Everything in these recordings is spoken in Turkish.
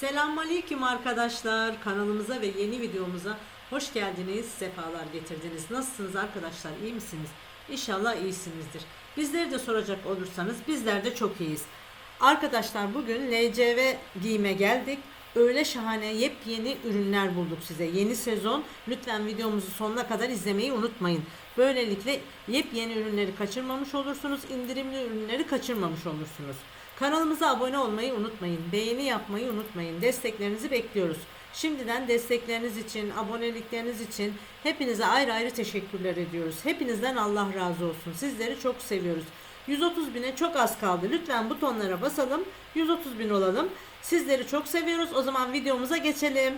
Selamünaleyküm arkadaşlar. Kanalımıza ve yeni videomuza hoş geldiniz. Sefalar getirdiniz. Nasılsınız arkadaşlar? İyi misiniz? İnşallah iyisinizdir. Bizleri de soracak olursanız bizler de çok iyiyiz. Arkadaşlar bugün LCV giyime geldik. Öyle şahane yepyeni ürünler bulduk size. Yeni sezon. Lütfen videomuzu sonuna kadar izlemeyi unutmayın. Böylelikle yepyeni ürünleri kaçırmamış olursunuz. indirimli ürünleri kaçırmamış olursunuz. Kanalımıza abone olmayı unutmayın. Beğeni yapmayı unutmayın. Desteklerinizi bekliyoruz. Şimdiden destekleriniz için, abonelikleriniz için hepinize ayrı ayrı teşekkürler ediyoruz. Hepinizden Allah razı olsun. Sizleri çok seviyoruz. 130 bine çok az kaldı. Lütfen butonlara basalım. 130 bin olalım. Sizleri çok seviyoruz. O zaman videomuza geçelim.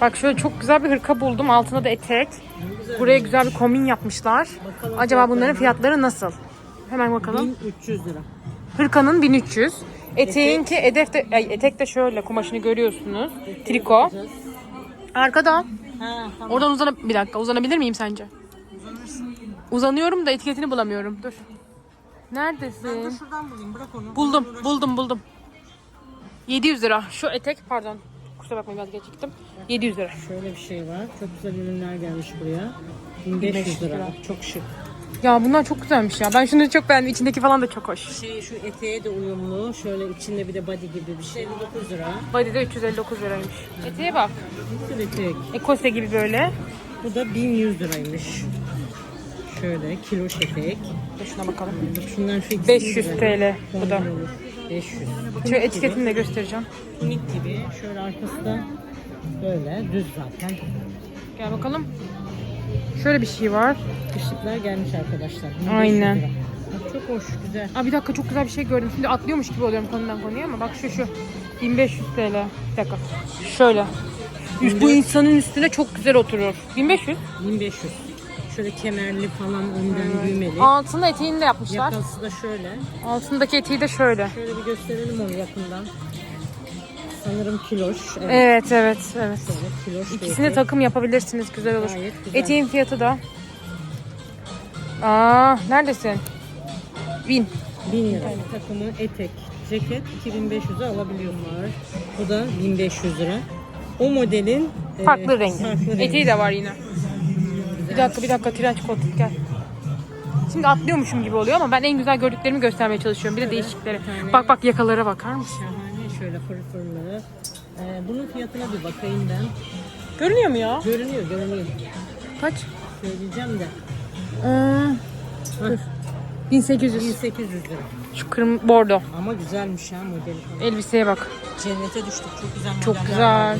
Bak şöyle çok güzel bir hırka buldum. Altına da etek. Buraya güzel bir kombin yapmışlar. Bakalım Acaba bunların fiyatları nasıl? Hemen bakalım. 1300 lira. Hırkanın 1300. Eteğinki edef de, ay, etek de şöyle kumaşını görüyorsunuz. Triko. Arkada. Ha, tamam. Oradan uzana bir dakika uzanabilir miyim sence? Uzanıyorum da etiketini bulamıyorum. Dur. Ben de Neredesin? şuradan bulayım. Bırak onu. Buldum, buldum, buldum. 700 lira. Şu etek, pardon. Kusura bakmayın biraz geç gittim. 700 lira. Şöyle bir şey var. Çok güzel ürünler gelmiş buraya. 1500 lira. lira. Çok şık. Ya bunlar çok güzelmiş ya. Ben şunu çok beğendim. İçindeki falan da çok hoş. Şey şu eteğe de uyumlu. Şöyle içinde bir de body gibi bir şey. 59 lira. Body'de 359 liraymış. Eteğe bak. Güzel etek. Ekose gibi böyle. Bu da 1100 liraymış. Şöyle kiloş etek. Dur şuna bakalım. Şundan şu ikisini 500 de- TL bu da. Olur. 500. Şöyle etiketini de göstereceğim. Tunik gibi. Şöyle arkası da böyle düz zaten. Gel bakalım. Şöyle bir şey var. Kışlıklar gelmiş arkadaşlar. 1500 Aynen. lira. Bak Çok hoş, güzel. Aa bir dakika çok güzel bir şey gördüm. Şimdi atlıyormuş gibi oluyorum konudan konuya ama bak şu şu. 1500 TL. Bir dakika. Şöyle. Bu insanın üstüne çok güzel oturur. 1500. 1500. Şöyle kemerli falan önden düğmeli. Altında eteğini de yapmışlar. Yakası da şöyle. Altındaki eteği de şöyle. Şöyle bir gösterelim onu yakından. Sanırım kiloş. Evet. Evet evet evet. Şöyle kiloş bir İkisini etek. takım yapabilirsiniz. Güzel olur. Gayet güzel. Eteğin fiyatı da. Aa neredesin? Bin. 1000 lira. Takımı etek, ceket 2500'e alabiliyorlar. Bu da 1500 lira. O modelin e, Farklı rengi. farklı rengi. Eteği de var yine. Bir dakika bir dakika trench coat gel. Şimdi atlıyormuşum gibi oluyor ama ben en güzel gördüklerimi göstermeye çalışıyorum. Bir de değişikleri. Bak bak yakalara bakar mısın? Şahane şöyle fırfırlı. E, bunun fiyatına bir bakayım ben. Görünüyor mu ya? Görünüyor, görünüyor. Kaç? Söyleyeceğim de. Ee, 1800. 1800 lira. Şu kırmızı bordo. Ama güzelmiş ha modeli. Elbiseye bak. Cennete düştük. Çok güzel Çok güzel. ya.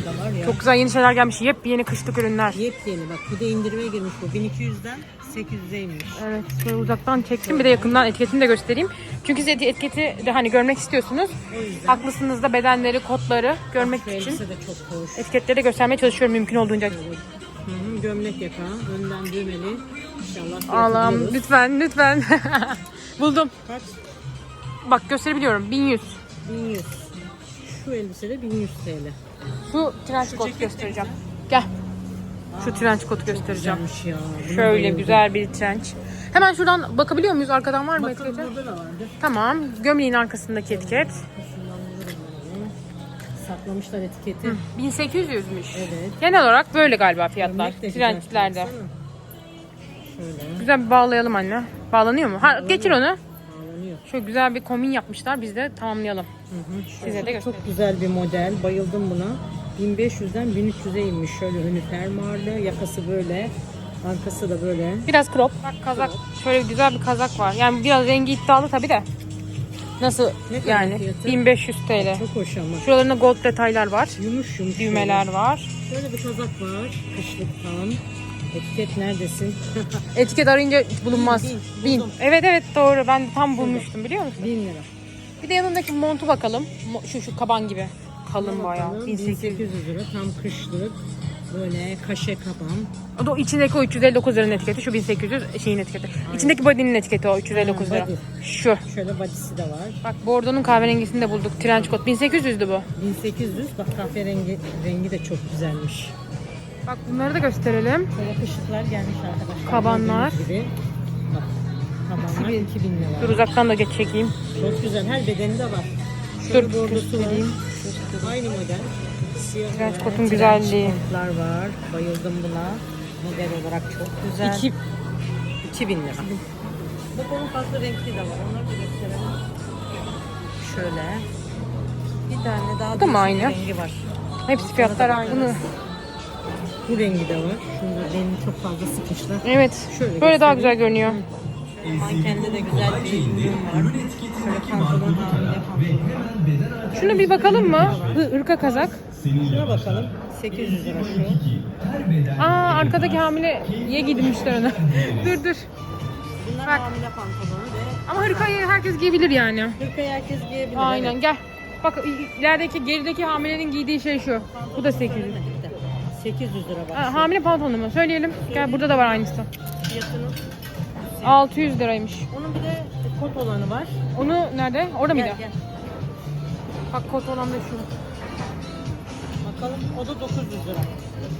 Çok güzel yeni şeyler gelmiş. Yepyeni kışlık ürünler. Yepyeni bak. Bir de indirime girmiş bu. 1200'den 800'e inmiş. Evet şöyle uzaktan çektim bir de yakından etiketini de göstereyim. Çünkü siz eti- etiketi de hani görmek istiyorsunuz. O yüzden. Haklısınız da bedenleri, kodları görmek Şu için de çok hoş. etiketleri de göstermeye çalışıyorum mümkün olduğunca. Hı hı, gömlek yaka. Önden düğmeli. İnşallah Allah'ım lütfen lütfen. Buldum. Kaç? Bak gösterebiliyorum. 1100. 1100. Şu elbise de 1100 TL. Şu trench coat göstereceğim. Gel. Şu trench coat göstereceğim. Ya. Şöyle güzel bir trench. Hemen şuradan bakabiliyor muyuz? Arkadan var mı Bakalım etiketi? burada da vardır. Tamam. Gömleğin arkasındaki etiket. Saklamışlar etiketi. 1800'müş. Evet. Genel olarak böyle galiba fiyatlar. Gömlek Şöyle Güzel bir bağlayalım anne. Bağlanıyor mu? Ha, geçir onu. bağlanıyor. Şöyle güzel bir kombin yapmışlar. Biz de tamamlayalım. Hı hı. Size de göstereyim. Çok güzel bir model. Bayıldım buna. 1500'den 1300'e inmiş. Şöyle önü fermuarlı. Yakası böyle. Arkası da böyle. Biraz crop. Bak kazak. Şöyle güzel bir kazak var. Yani biraz rengi iddialı tabii de. Nasıl Ne yani? fiyatı? 1500 TL. Çok hoş ama. Şuralarında gold detaylar var. Yumuş yumuş. Düğmeler var. Şöyle. Şöyle bir kazak var. Kışlık tam. Etiket neredesin? Etiket arayınca bulunmaz. Bin, bin. Bin. Evet evet doğru. Ben tam bulmuştum biliyor musun? 1000 lira. Bir de yanındaki montu bakalım. Mo- Şu şu kaban gibi. Kalın bayağı. Bakalım, 1800. 1800 lira. Tam kışlık. Böyle kaşe kaban. O da o içindeki o 359 liranın etiketi. Şu 1800 şeyin etiketi. İçindeki body'nin etiketi o 359 lira. Ha, body. Şu. Şöyle badisi de var. Bak bordonun kahverengisini de bulduk. Trench coat. 1800'dü bu. 1800. Bak kahverengi rengi de çok güzelmiş. Bak bunları da gösterelim. Böyle kışlıklar gelmiş arkadaşlar. Kabanlar. Gördüğünüz Gibi. Bak kabanlar. bunlar 2000 lira. Dur uzaktan da geç çekeyim. Çok güzel. Her bedeni de var. Dur bordosu var. göstereyim. Aynı model. Siyah coat'un trench güzelliği. coat'lar var. Bayıldım buna. Model olarak çok güzel. 2 2000 lira. Bak onun farklı renkli de var. Onları da gösterelim. Şöyle. Bir tane daha Bu da mı değişik aynı? rengi var. Hepsi fiyatlar aynı. Bu rengi de var. Şunda benim çok fazla sıkıştı. Evet. Şöyle Böyle daha güzel görünüyor. Mankende de güzel bir ürün var. Şöyle pantolon hamile pantolon. Şuna bir bakalım mı? Hı- Hırka kazak. Şuna bakalım. 800 lira şu. Aa arkadaki hamileye giydirmişler onu. dur dur. Bunlar Bak. hamile pantolonu ve Ama hırkayı herkes giyebilir yani. hırkayı herkes giyebilir. Aynen evet. gel. Bak ilerideki gerideki hamilenin giydiği şey şu. Bu da 800. Söylemedik de. 800 lira bak. Ha, hamile pantolonu mu? Söyleyelim. Gel burada da var aynısı. Fiyatının. 600 liraymış. Onun bir de kot olanı var. Onu nerede? Orada mıydı? Gel gel. Bak kot olan da şu. Bakalım o da 900 lira.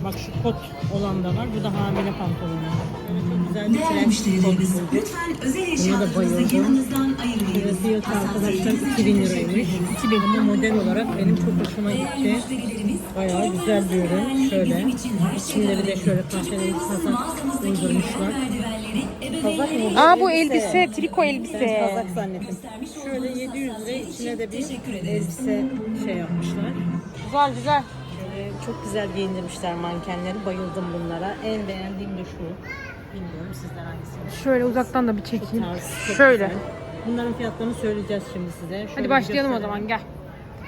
Bak şu kot olan da var. Bu da hamile pantolonu. Çok güzel bir Değerli müşterilerimiz, lütfen özel eşyalarınızı yanınızdan Şöyle ayırmayın. fiyatı arkadaşlar 2000 liraymış. 2000 ama model olarak benim çok hoşuma gitti. Bayağı güzel bir ürün. Şöyle. İçinde bir de şöyle kahverengi kazak uydurmuşlar. Kazak mı? Aa bu elbise, triko Ben elbise. kazak zannettim. Şöyle 700 lira içine de bir elbise şey yapmışlar. Güzel güzel. Şöyle çok güzel giyindirmişler mankenleri. Bayıldım bunlara. En beğendiğim de şu. Bilmiyorum sizler hangisini. Şöyle uzaktan da bir çekeyim. tarz çok Şöyle. güzel. Bunların fiyatlarını söyleyeceğiz şimdi size. Şöyle Hadi başlayalım o zaman gel.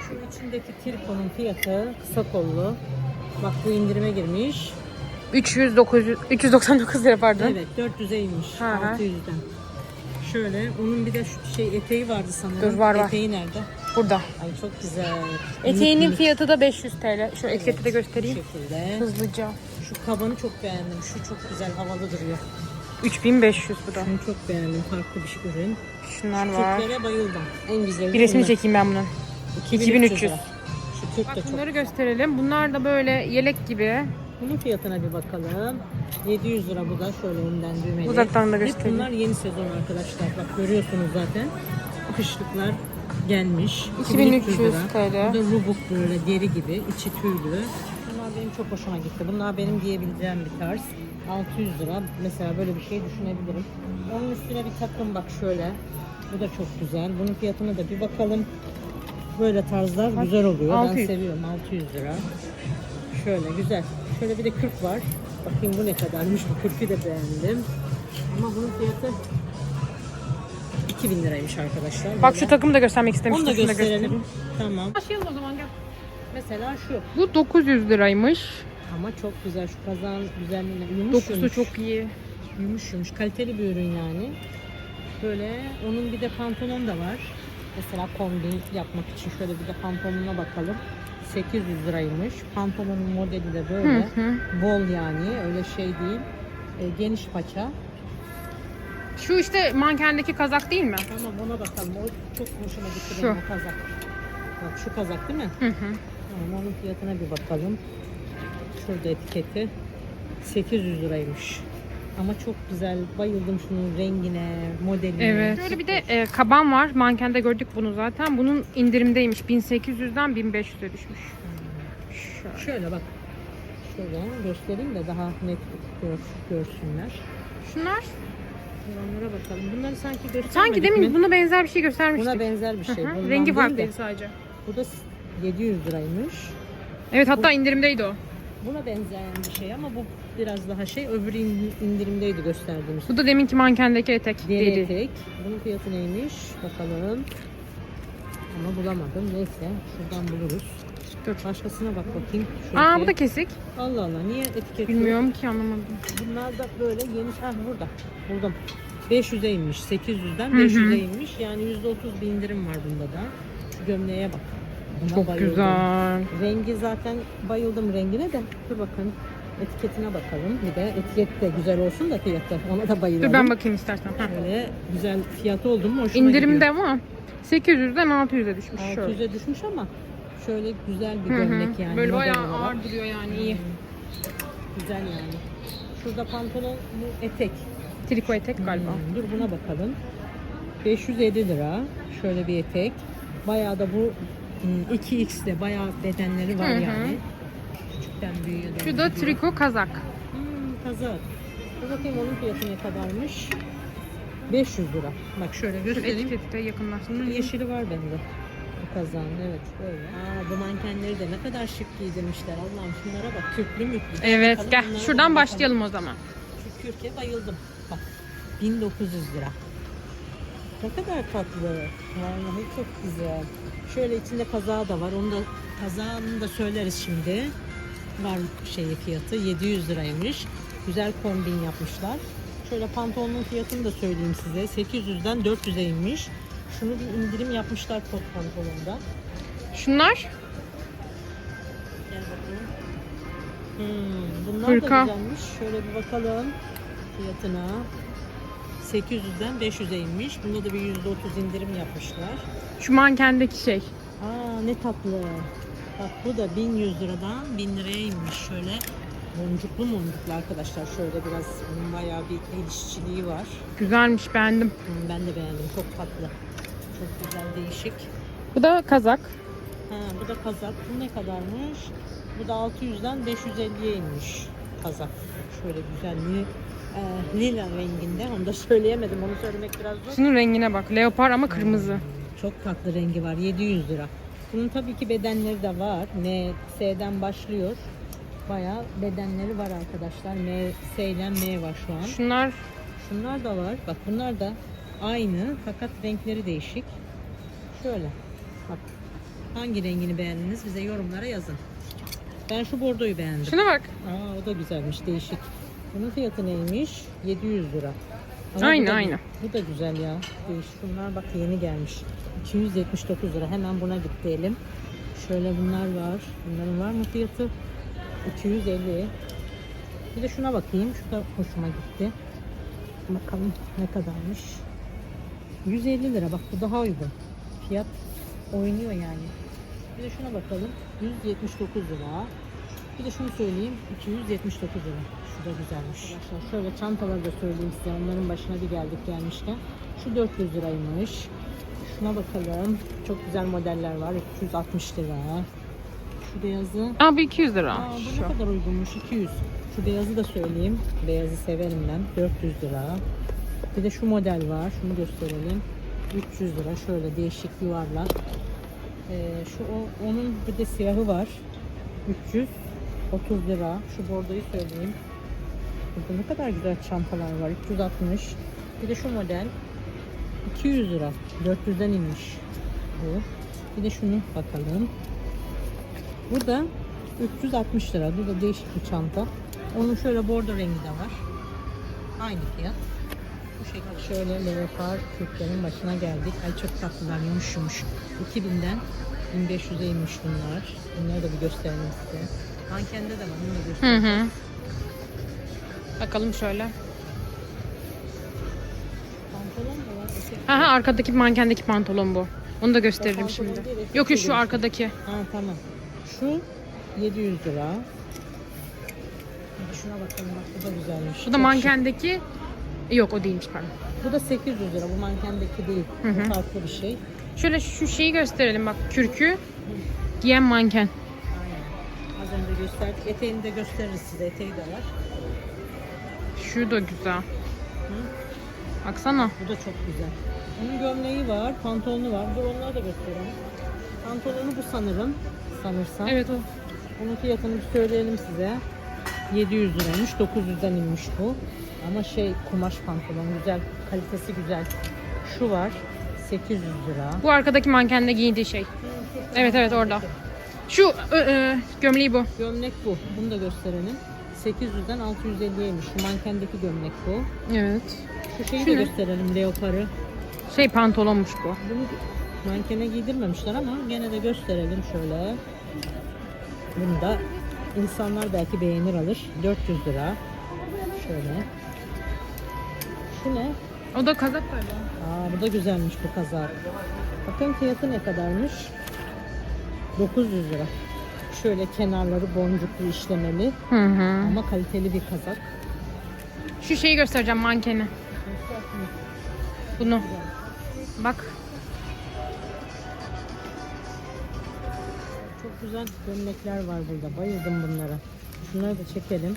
Şu içindeki trikonun fiyatı kısa kollu. Bak bu indirime girmiş. 300 900 399 lira pardon. Evet 400'e inmiş. Hı. 600'den. Şöyle onun bir de şu şey eteği vardı sanırım. Dur, var, var. Eteği nerede? Burada. Ay çok güzel. Eteğinin fiyatı da 500 TL. Şu etiketi de bu göstereyim. şekilde. Hızlıca. Şu kabanı çok beğendim. Şu çok güzel havalı duruyor. 3500 bu da. Şunu çok beğendim. Farklı bir şey ürün. Şunlar var. Kürklere bayıldım. En güzeli Bir bunlar. çekeyim ben bunun. 2300. lira. Şu kürk Bak de çok. bunları gösterelim. Bunlar da böyle yelek gibi. Bunun fiyatına bir bakalım. 700 lira bu da şöyle önden düğmeli. Uzaktan da Hep göstereyim. bunlar yeni sezon arkadaşlar. Bak görüyorsunuz zaten. Kışlıklar gelmiş. 2300 lira. TL. Bu da rubuk böyle deri gibi. içi tüylü. Bunlar benim çok hoşuma gitti. Bunlar benim giyebileceğim bir tarz. 600 lira. Mesela böyle bir şey düşünebilirim. Onun üstüne bir takım bak şöyle. Bu da çok güzel. Bunun fiyatına da bir bakalım. Böyle tarzlar güzel oluyor. 600. Ben seviyorum. 600 lira. Şöyle güzel. Şöyle bir de kürk var. Bakayım bu ne kadarmış. Bu kürkü de beğendim. Ama bunun fiyatı 2000 liraymış arkadaşlar. Bak Böyle. şu takımı da göstermek Onu istemiştim. da Şunu da gösterelim. Tamam. Başlayalım o zaman gel. Mesela şu. Bu 900 liraymış. Ama çok güzel. Şu kazağın güzelliğine yumuş Dokusu yumuş. çok iyi. Yumuş yumuş. Kaliteli bir ürün yani. Böyle onun bir de pantolon da var. Mesela kombin yapmak için şöyle bir de pantolonuna bakalım. 800 liraymış. Pantolonun modeli de böyle. Hı hı. Bol yani. Öyle şey değil. E, geniş paça. Şu işte mankendeki kazak değil mi? Tamam ona bakalım. O çok hoşuma gitti Şu. benim o kazak. Bak şu kazak değil mi? Hı hı. Tamam onun fiyatına bir bakalım. Şurada etiketi. 800 liraymış. Ama çok güzel. Bayıldım şunun rengine, modeline. Evet. Şöyle bir de e, kaban var. Mankende gördük bunu zaten. Bunun indirimdeymiş. 1800'den 1500'e düşmüş. Şöyle. Şöyle bak. Şöyle göstereyim de daha net gör, görsünler. Şunlar Onlara bakalım. Bunları sanki göstermedik sanki demin mi? buna benzer bir şey göstermiştik. Buna benzer bir şey. Hı hı. Bundan Rengi değil de. sadece. Bu da 700 liraymış. Evet hatta indirimdeydi o. Buna benzeyen bir şey ama bu biraz daha şey. Öbürü in- indirimdeydi gösterdiğimiz. Bu da deminki mankendeki etek. Deri Deri. etek. Bunun fiyatı neymiş? Bakalım. Ama bulamadım. Neyse şuradan buluruz. Dur. Başkasına bak bakayım. Şu Aa bu da kesik. Allah Allah niye etiket? Bilmiyorum ki anlamadım. Bunlar da böyle yeni. Ah burada. Buldum. 500'e inmiş. 800'den Hı hı. 500'e inmiş. Yani %30 bir indirim var bunda da. Şu gömleğe bak. Buna Çok bayıldım. güzel. Rengi zaten bayıldım rengine de. Dur bakın. Etiketine bakalım. Bir de etiket de güzel olsun da fiyatı. Ona da bayıldım. Dur ben bakayım istersen. Heh. Böyle güzel fiyatı oldu mu hoşuma İndirimde gidiyor. ama 800'den 600'e düşmüş. Şöyle. 600'e düşmüş ama şöyle güzel bir gömlek yani. Böyle model bayağı olarak. ağır duruyor yani iyi. Güzel yani. Şurada pantolon bu etek. Triko etek galiba. Hmm, dur buna bakalım. 550 lira. Şöyle bir etek. Bayağı da bu hmm, 2x'de bayağı bedenleri var Hı hı. yani. Küçükten büyüğe doğru Şu da gidiyor. triko kazak. Hmm, kazak. Dur bakayım onun fiyatı ne kadarmış? 500 lira. Bak şöyle Şu göstereyim. etiketi de yakınlaştırayım. yeşili var bende. Bu kazağın evet böyle. Aa bu mankenleri de ne kadar şık giydirmişler. Allah'ım şunlara bak. Kürklü müklü. Evet Bakalım gel bunlara da şuradan bakalım. başlayalım o zaman. Şu kürke bayıldım. Bak 1900 lira. Ne kadar tatlı. Vallahi çok güzel. Şöyle içinde kazağı da var. Onu da kazağını da söyleriz şimdi. Var şeyi fiyatı 700 liraymış. Güzel kombin yapmışlar. Şöyle pantolonun fiyatını da söyleyeyim size. 800'den 400'e inmiş. Şunu bir indirim yapmışlar kot pantolonda. Şunlar Gel bakalım. Hmm, bunlar Hırka. da güzelmiş. Şöyle bir bakalım fiyatına. 800'den 500'e inmiş. Bunda da bir %30 indirim yapmışlar. şu mankendeki şey. Aa ne tatlı. Bak bu da 1100 liradan 1000 liraya inmiş. Şöyle boncuklu boncuklu arkadaşlar. Şöyle biraz bayağı bir el işçiliği var. Güzelmiş beğendim. Hmm, ben de beğendim. Çok tatlı. Çok güzel değişik. Bu da kazak. Ha, bu da kazak. Bu ne kadarmış? Bu da 600'den 550'ye inmiş kazak. Şöyle güzel li, e, lila renginde. Onu da söyleyemedim. Onu söylemek biraz zor. Şunun rengine bak. Leopar ama kırmızı. Çok farklı rengi var. 700 lira. Bunun tabii ki bedenleri de var. M, S'den başlıyor. Bayağı bedenleri var arkadaşlar. M, S ile M var şu an. Şunlar Şunlar da var. Bak bunlar da aynı fakat renkleri değişik. Şöyle. Bak. Hangi rengini beğendiniz bize yorumlara yazın. Ben şu bordoyu beğendim. şuna bak. Aa o da güzelmiş değişik. Bunun fiyatı neymiş? 700 lira. Ama Aynı, bu da, aynı. Bu da güzel ya. Değişik. Bunlar bak yeni gelmiş. 279 lira. Hemen buna git diyelim. Şöyle bunlar var. Bunların var mı fiyatı? 250. Bir de şuna bakayım. Şu da hoşuma gitti. Bakalım ne kadarmış. 150 lira. Bak bu daha uygun. Fiyat oynuyor yani. Bir de şuna bakalım. 179 lira. Bir de şunu söyleyeyim. 279 lira. Şu da güzelmiş. Arkadaşlar şöyle çantaları da söyleyeyim size. Onların başına bir geldik gelmişken. Şu 400 liraymış. Şuna bakalım. Çok güzel modeller var. 360 lira. Şu beyazı. Aa bu 200 lira. Aa, bu ne kadar uygunmuş? 200. Şu beyazı da söyleyeyim. Beyazı severim ben. 400 lira. Bir de şu model var. Şunu gösterelim. 300 lira. Şöyle değişik yuvarlak. Ee, şu o, onun bir de siyahı var. 330 lira. Şu bordoyu söyleyeyim. Burada ne kadar güzel çantalar var. 360. Bir de şu model 200 lira. 400'den inmiş bu. Bir de şunu bakalım. Bu da 360 lira. Bu da değişik bir çanta. Onun şöyle bordo rengi de var. Aynı fiyat. Şekilde. Şöyle leopar kürklerin başına geldik. Ay çok tatlılar yumuş yumuş. 2000'den 1500'e inmiş bunlar. Bunları da bir gösterelim size. Mankende de var. Bunu da Hı göstereyim. hı. Bakalım şöyle. Pantolon da var. etek Ha ha arkadaki mankendeki pantolon bu. Onu da gösteririm pantolon şimdi. değil, etek Yok yok şu arkadaki. Ha tamam. Şu 700 lira. Şuna bakalım bak bu da güzelmiş. Bu Çok da şık. mankendeki. Yok o değilmiş pardon. Bu da 800 lira. Bu mankendeki değil. Hı hı. Bu farklı bir şey. Şöyle şu şeyi gösterelim bak kürkü giyen manken. Aynen. Az önce gösterdik. Eteğini de gösteririz size. Eteği de var. Şu da güzel. Hı? Baksana. Bu da çok güzel. Onun gömleği var, pantolonu var. Dur onları da göstereyim. Pantolonu bu sanırım. Sanırsam. Evet o. Onun fiyatını bir söyleyelim size. 700 liraymış. 900'den inmiş bu. Ama şey kumaş pantolon güzel. Kalitesi güzel. Şu var. 800 lira. Bu arkadaki mankende giydiği şey. Evet evet orada. Şu ö, ö, gömleği bu. Gömlek bu. Bunu da gösterelim. 800'den 650'yeymiş. Şu mankendeki gömlek bu. Evet. Şu şeyi Şu de ne? gösterelim. Leoparı. Şey pantolonmuş bu. Bunu mankene giydirmemişler ama gene de gösterelim şöyle. Bunu da insanlar belki beğenir alır. 400 lira. Şöyle. Şu ne? O da kazak böyle. Aa bu da güzelmiş bu kazak. Bakın fiyatı ne kadarmış? 900 lira. Şöyle kenarları boncuklu işlemeli Hı hı. ama kaliteli bir kazak. Şu şeyi göstereceğim mankeni. Bunu. Bak. Çok güzel gömlekler var burada. Bayıldım bunlara. Şunları da çekelim.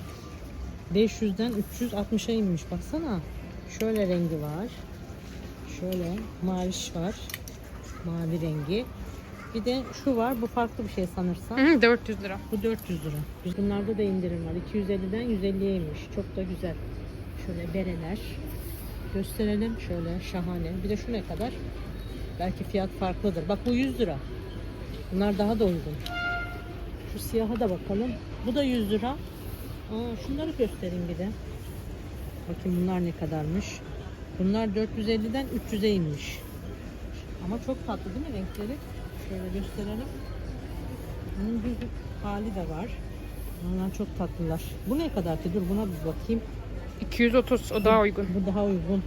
500'den 360'a inmiş. Baksana. Şöyle rengi var. Şöyle maviş var. Mavi rengi. Bir de şu var. Bu farklı bir şey sanırsam. Hı hı, 400 lira. Bu 400 lira. Bunlarda da indirim var. 250'den 150'ye inmiş. Çok da güzel. Şöyle bereler. Gösterelim. Şöyle şahane. Bir de şu ne kadar? Belki fiyat farklıdır. Bak bu 100 lira. Bunlar daha da uygun. Şu siyaha da bakalım. Bu da 100 lira. Aa, şunları göstereyim bir de. Bakın bunlar ne kadarmış. Bunlar 450'den 300'e inmiş. Ama çok tatlı değil mi renkleri? Şöyle gösterelim. Bunun bir hali de var. Bunlar çok tatlılar. Bu ne kadar ki? Dur buna bir bakayım. 230 o daha uygun. Bu daha uygun.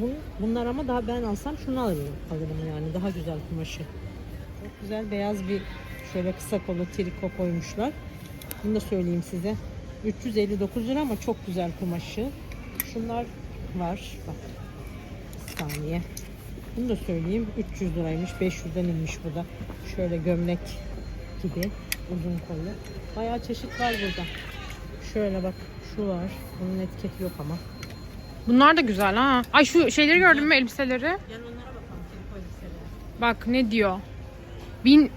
Bun, bunlar ama daha ben alsam şunu alırım, alırım yani. Daha güzel kumaşı. Çok güzel beyaz bir şöyle kısa kolu triko koymuşlar. Bunu da söyleyeyim size. 359 lira ama çok güzel kumaşı. Şunlar var. Bak. Bir saniye. Bunu da söyleyeyim. 300 liraymış. 500'den inmiş bu da. Şöyle gömlek gibi uzun kollu. Bayağı çeşit var burada. Şöyle bak şu var. Bunun etiketi yok ama. Bunlar da güzel ha. Ay şu şeyleri gördün mü elbiseleri? Gel onlara bakalım. Triko elbiseleri. Bak ne diyor? 1000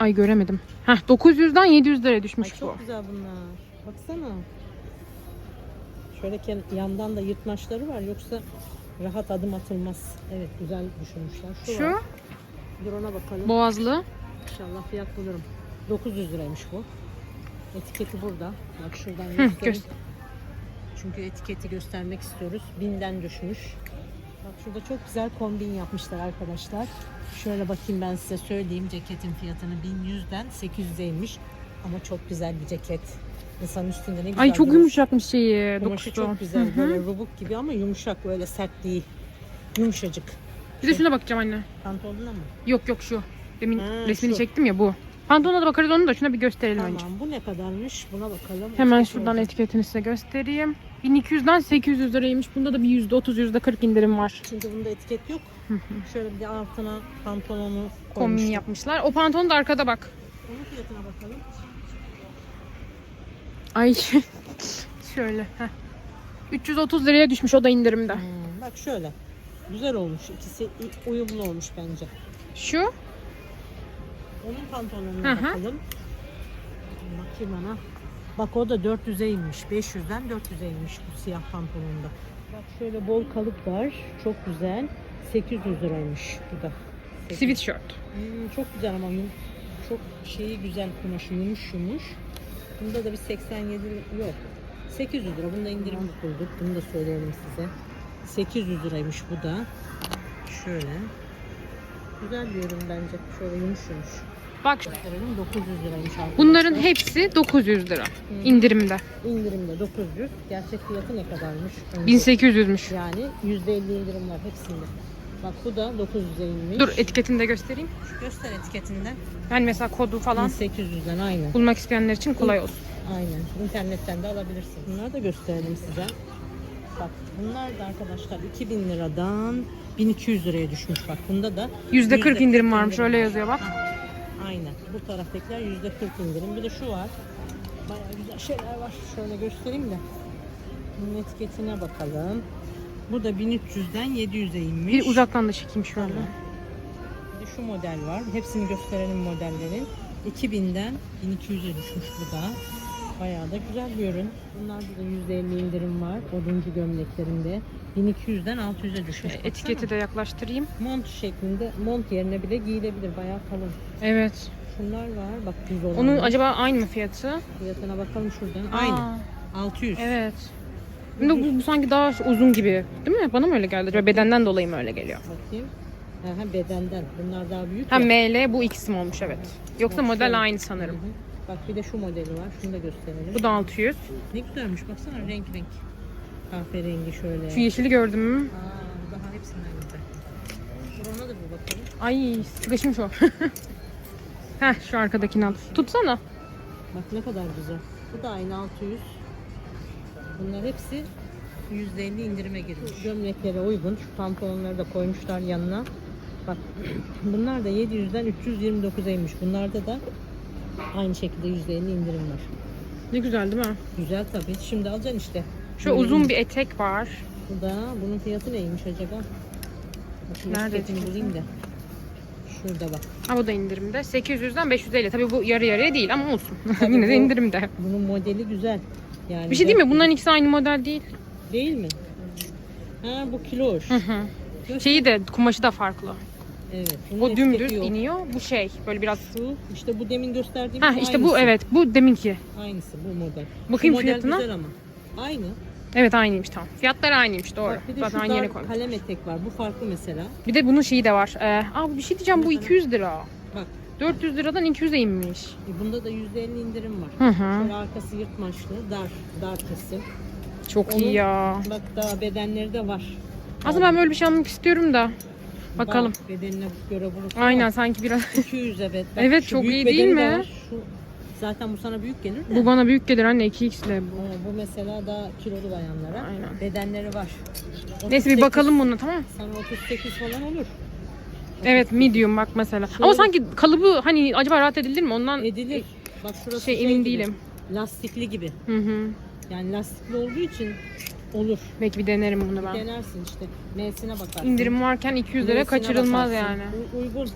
Ay göremedim. Heh 900'den 700 liraya Ay düşmüş bu. çok güzel bunlar. Baksana. Şöyle yandan da yırtmaçları var yoksa rahat adım atılmaz. Evet güzel düşünmüşler. Şu, Şu var. Dur ona bakalım. boğazlı. İnşallah fiyat bulurum. 900 liraymış bu. Etiketi burada. Bak şuradan göstereyim. göster. Çünkü etiketi göstermek istiyoruz. Binden düşmüş. Bak şurada çok güzel kombin yapmışlar arkadaşlar. Şöyle bakayım ben size söyleyeyim ceketin fiyatını 1100'den 800'e inmiş. Ama çok güzel bir ceket. İnsanın üstünde ne güzel Ay çok durur. yumuşakmış şeyi. Kumaşı Dokusu. çok güzel böyle rubuk gibi ama yumuşak böyle sert değil. Yumuşacık. Bir de şuna bakacağım anne. Pantolonuna mı? Yok yok şu. Demin Ha, resmini şu. çektim ya bu. Pantolona da bakarız onu da şuna bir gösterelim önce. Tamam bu ne kadarmış buna bakalım. Hemen Etiket şuradan orada. etiketini size göstereyim. 1200'den 800 liraymış. Bunda da bir %30 %40 indirim var. Çünkü bunda etiket yok. Şöyle bir de altına pantolonu Kombin koymuşlar. yapmışlar. O pantolon da arkada bak. Onun fiyatına bakalım. Ay şöyle. Heh. 330 liraya düşmüş o da indirimde. Hmm, bak şöyle. Güzel olmuş. İkisi uyumlu olmuş bence. Şu Onun pantolonuna hı. bakalım. Bakayım ana. Bak o da 400'e inmiş. 500'den 400'e inmiş bu siyah pantolonda. Bak şöyle bol kalıp var. Çok güzel. 800 liraymış bu da. sweatshirt. Hmm, çok güzel ama yum, çok şeyi güzel kumaşı yumuş yumuş. Bunda da bir 87 yok. 800 lira. Bunda indirim bulduk. Bunu da söyleyelim size. 800 liraymış bu da. Şöyle. Güzel bir ürün bence. Şöyle yumuş yumuş. Bak Gösterelim 900 liraymış arkadaşlar. bunların hepsi 900 lira indirimde. indirimde 900. Gerçek fiyatı ne kadarmış? Önce- 1800'müş. Yani %50 indirim var hepsinde. Bak bu da 900'e inmiş. Dur etiketini de göstereyim. Göster etiketinden. Yani mesela kodu falan 1800'den aynı. bulmak isteyenler için kolay olsun. Aynen. İnternetten de alabilirsin. Bunları da gösterelim size. Bak bunlar da arkadaşlar 2000 liradan 1200 liraya düşmüş bak. Bunda da %40 indirim varmış öyle yazıyor bak. Ha, Aynen. Bu taraftakiler %40 indirim. Bir de şu var. Bayağı güzel şeyler var. Şöyle göstereyim de. Bunun etiketine bakalım. Bu da 1300'den 700'e inmiş. Bir uzaktan da çekeyim şöyle. Tamam. Bir de şu model var. Hepsini gösterelim modellerin. 2000'den 1200'e düşmüş bu da. Bayağı da güzel bir ürün. Bunlarda da %50 indirim var. Oduncu gömleklerinde. 1200'den 600'e düşmüş. Etiketi de yaklaştırayım. Mont şeklinde. Mont yerine bile giyilebilir. Bayağı kalın. Evet. Şunlar var. Bak düz olanlar. Onun acaba aynı mı fiyatı? Fiyatına bakalım şuradan. Aynı. Aa, 600. evet. Bunda bu, bu sanki daha uzun gibi. Değil mi? Bana mı öyle geldi? Acaba bedenden dolayı mı öyle geliyor? Bakayım. Aha, bedenden. Bunlar daha büyük Ha ya. ML bu ikisi mi olmuş evet. Yoksa Bak model şöyle. aynı Hı sanırım. hı. Bak bir de şu modeli var. Şunu da gösterelim. Bu da 600. Ne güzelmiş baksana renk renk. Kahverengi şöyle. Şu yeşili gördün mü? Aa, daha hepsinden güzel. Dur ona da bir bakalım. Ay sıkışmış o. Heh şu arkadakini al. Tutsana. Bak ne kadar güzel. Bu da aynı 600. Bunlar hepsi %50 indirime girmiş. Gömleklere uygun. Şu pantolonları da koymuşlar yanına. Bak bunlar da 700'den 329'a inmiş. Bunlarda da aynı şekilde %50 indirim var. Ne güzel değil mi? Güzel tabii. Şimdi alacaksın işte. Şu uzun bir etek var. Bu da bunun fiyatı neymiş acaba? Bakayım Nerede etiketini etiketi? bulayım da. Şurada bak. Ha bu da indirimde. 800'den 550. Tabii bu yarı yarıya değil ama olsun. Tabii Yine de bu- indirimde. Bunun modeli güzel. Yani Bir şey değil mi? Bunların ikisi aynı model değil. Değil mi? Ha bu kiloş. Hı hı. Şeyi de kumaşı da farklı. Evet. bunun O dümdüz yok. iniyor. Bu şey böyle biraz Şu işte bu demin gösterdiğim Ha işte bu evet. Bu deminki. Aynısı bu model. Bakayım bu model fiyatına. güzel ama. Aynı. Evet aynıymış tamam. Fiyatları aynıymış doğru. Bak bir de Zaten aynı yere koymuş. kalem etek var. Bu farklı mesela. Bir de bunun şeyi de var. Ee, aa bir şey diyeceğim bu Mesela? 200 lira. Bak 400 liradan 200'e inmiş. e, bunda da %50 indirim var. Hı hı. Şöyle arkası yırtmaçlı, dar, dar kesim. Çok Onun- iyi ya. Bak daha bedenleri de var. Aslında ben böyle bir şey almak istiyorum da. Bakalım. Bak, bedenine göre bulursun. Aynen sanki biraz. 200 evet. Bak, Evet, çok iyi değil de mi? var. Şu, zaten bu sana büyük gelir de. bu bana büyük gelir anne 2x ile bu. Ama bu mesela daha kilolu bayanlara. Aynen. Bedenleri var. Neyse bir 38 bakalım buna tamam? Sana 38 falan olur. Evet medium bak mesela. Ama sanki kalıbı hani acaba rahat edilir mi? Ondan Edilir. Bak şurası şey emin gibi, değilim. Lastikli gibi. Hı hı. Yani lastikli olduğu için olur. Belki bir denerim bunu ben. Denersin işte. M'sine bakarsın. İndirim varken 200 lira M'sine kaçırılmaz bakarsın. yani. U- uygun.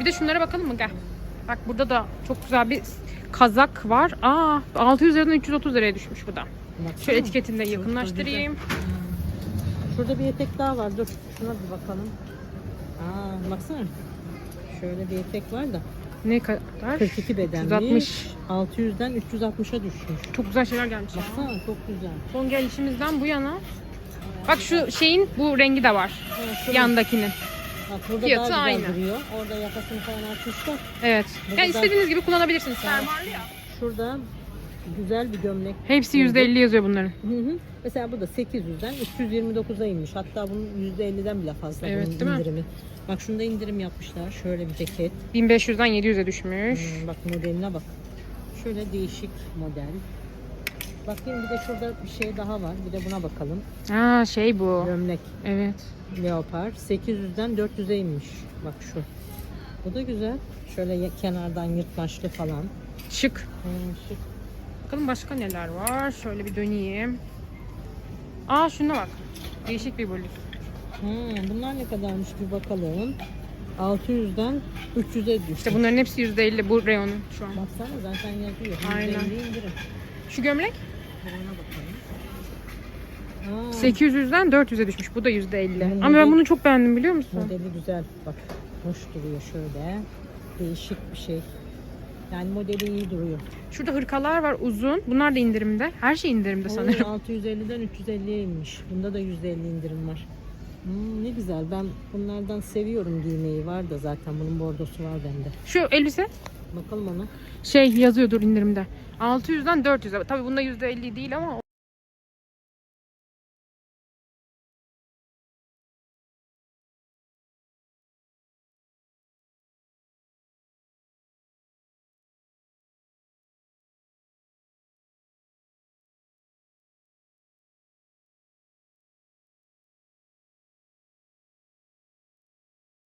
Bir de şunlara bakalım mı? Gel. Bak burada da çok güzel bir kazak var. Aa 600 liradan 330 liraya düşmüş bu da. Baksana. Şöyle etiketini de Çok da yakınlaştırayım. güzel. Şurada bir etek daha var. Dur şuna bir bakalım. Aa baksana. Şöyle bir etek var da. Ne kadar? 42 bedenli. 360. 600'den 360'a düşmüş. Çok güzel şeyler gelmiş ya. Baksana çok güzel. Son gelişimizden bu yana. Bak şu şeyin bu rengi de var. Şurada- Yandakinin. Bak burada fiyatı daha aynı. duruyor. Orada yakasını falan açmışlar. Evet. Burada Yani da- istediğiniz gibi kullanabilirsiniz. Fermuarlı ya. Şurada güzel bir gömlek. Hepsi %50 yazıyor bunların. Hı hı. Mesela bu da 800'den 329'a inmiş. Hatta bunun %50'den bile fazla Evet, bunun değil mi? indirimi. Bak şunda indirim yapmışlar. Şöyle bir ceket. 1500'den 700'e düşmüş. Hmm, bak modeline bak. Şöyle değişik model. Bakayım bir de şurada bir şey daha var. Bir de buna bakalım. Ha şey bu. Gömlek Evet. leopar 800'den 400'e inmiş. Bak şu. Bu da güzel. Şöyle kenardan yırtmaçlı falan. Şık. Hmm, şık. Bakalım başka neler var. Şöyle bir döneyim. Aa şuna bak. Değişik bir bluz. Hmm, bunlar ne kadarmış bir bakalım. 600'den 300'e düşmüş. İşte bunların hepsi %50 bu reyonun şu an. Baksana zaten yazıyor. Aynen. %50 indirim. Şu gömlek Bir ona bakalım. Aa, 800'den 400'e düşmüş. Bu da %50. Hmm, Ama ben bunu çok beğendim biliyor musun? modeli güzel. Bak hoş duruyor şöyle. Değişik bir şey. Yani modeli iyi duruyor. Şurada hırkalar var uzun. Bunlar da indirimde. Her şey indirimde Oo, sanırım. 650'den 350'ye inmiş. Bunda da %50 indirim var. Hmm, ne güzel. Ben bunlardan seviyorum giymeyi. Var da zaten bunun bordosu var bende. Şu elbise Bakalım ona. şey yazıyordur indirimde. 600'den 400'e. Tabii bunda %50 değil ama